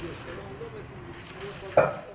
Thank you.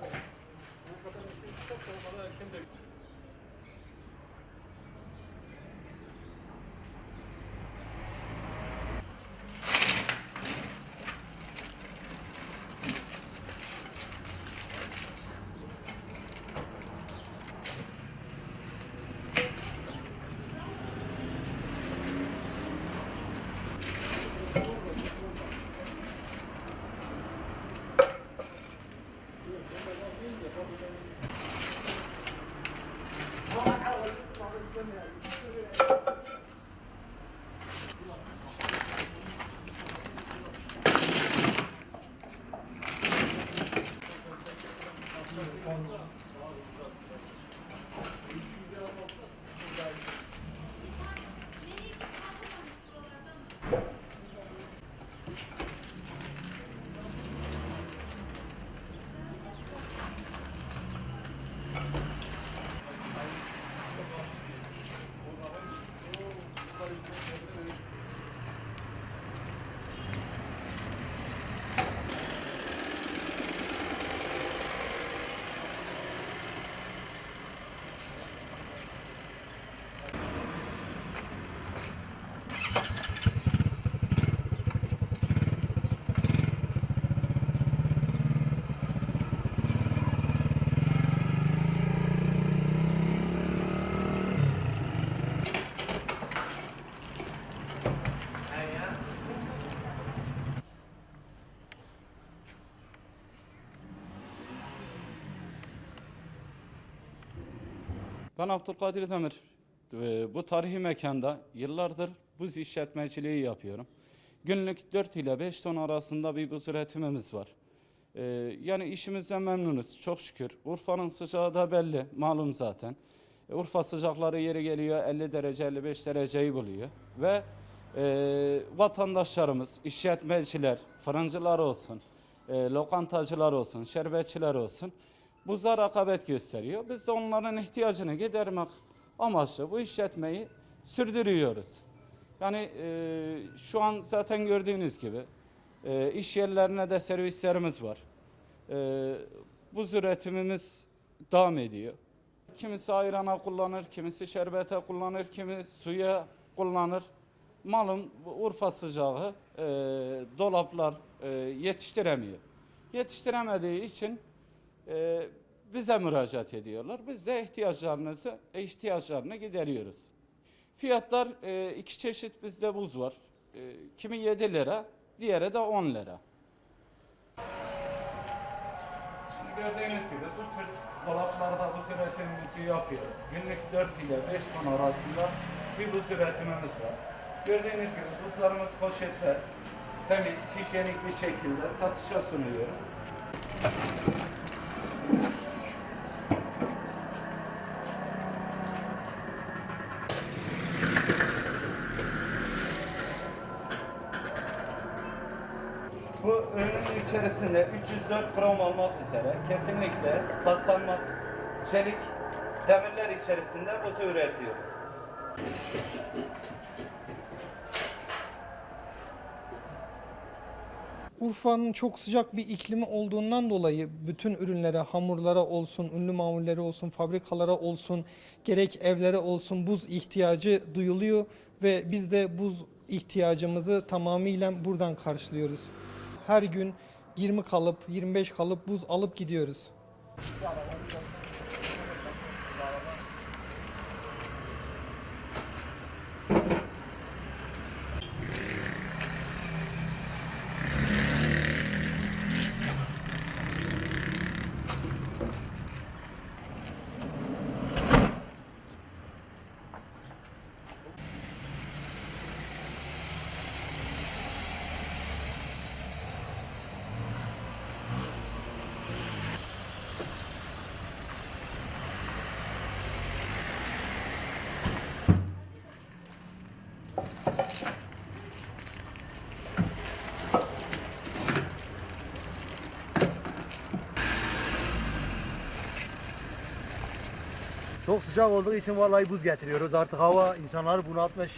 Ben Abdülkadir Demir. Ee, Bu tarihi mekanda yıllardır buz işletmeciliği yapıyorum. Günlük 4 ile 5 ton arasında bir buz üretimimiz var. Ee, Yani işimizden memnunuz çok şükür. Urfa'nın sıcağı da belli malum zaten. E, Urfa sıcakları yeri geliyor 50 derece 55 dereceyi buluyor. Ve e, vatandaşlarımız, işletmeciler, fırıncılar olsun, e, lokantacılar olsun, şerbetçiler olsun buza rakabet gösteriyor. Biz de onların ihtiyacını gidermek amaçlı bu işletmeyi sürdürüyoruz. Yani e, şu an zaten gördüğünüz gibi e, iş yerlerine de servislerimiz var. E, buz üretimimiz devam ediyor. Kimisi ayrana kullanır, kimisi şerbete kullanır, kimi suya kullanır. Bu Urfa sıcağı e, dolaplar e, yetiştiremiyor. Yetiştiremediği için e, bize müracaat ediyorlar. Biz de ihtiyaçlarınızı ihtiyaçlarını gideriyoruz. Fiyatlar e, iki çeşit bizde buz var. E, kimi 7 lira, diğeri de 10 lira. Şimdi gördüğünüz gibi bu tür dolaplarda buz üretimimizi yapıyoruz. Günlük 4 ile 5 ton arasında bir buz üretimimiz var. Gördüğünüz gibi buzlarımız poşette temiz, hijyenik bir şekilde satışa sunuyoruz. Bu ürünün içerisinde 304 gram olmak üzere kesinlikle paslanmaz çelik demirler içerisinde buzu üretiyoruz. Urfa'nın çok sıcak bir iklimi olduğundan dolayı bütün ürünlere, hamurlara olsun, ünlü mamulleri olsun, fabrikalara olsun, gerek evlere olsun buz ihtiyacı duyuluyor ve biz de buz ihtiyacımızı tamamıyla buradan karşılıyoruz. Her gün 20 kalıp, 25 kalıp buz alıp gidiyoruz. Çok sıcak olduğu için vallahi buz getiriyoruz. Artık hava insanları bunaltmış.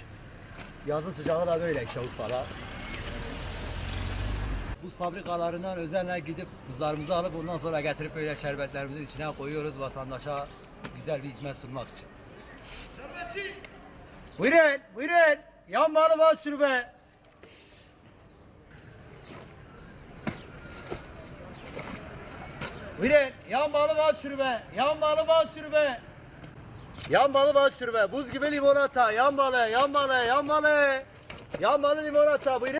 Yazın sıcağı da böyle işte Urfa'da. Buz fabrikalarından özenle gidip buzlarımızı alıp ondan sonra getirip böyle şerbetlerimizin içine koyuyoruz vatandaşa güzel bir hizmet sunmak için. Buyurun, buyurun. Yan balı bal şurube. Buyurun, yan balı bal şurube. Yan balı bal şurube. Yan balı bal. Buz gibi limonata. Yan balı, yan balı, yan balı. Yan balı limonata. Buyurun.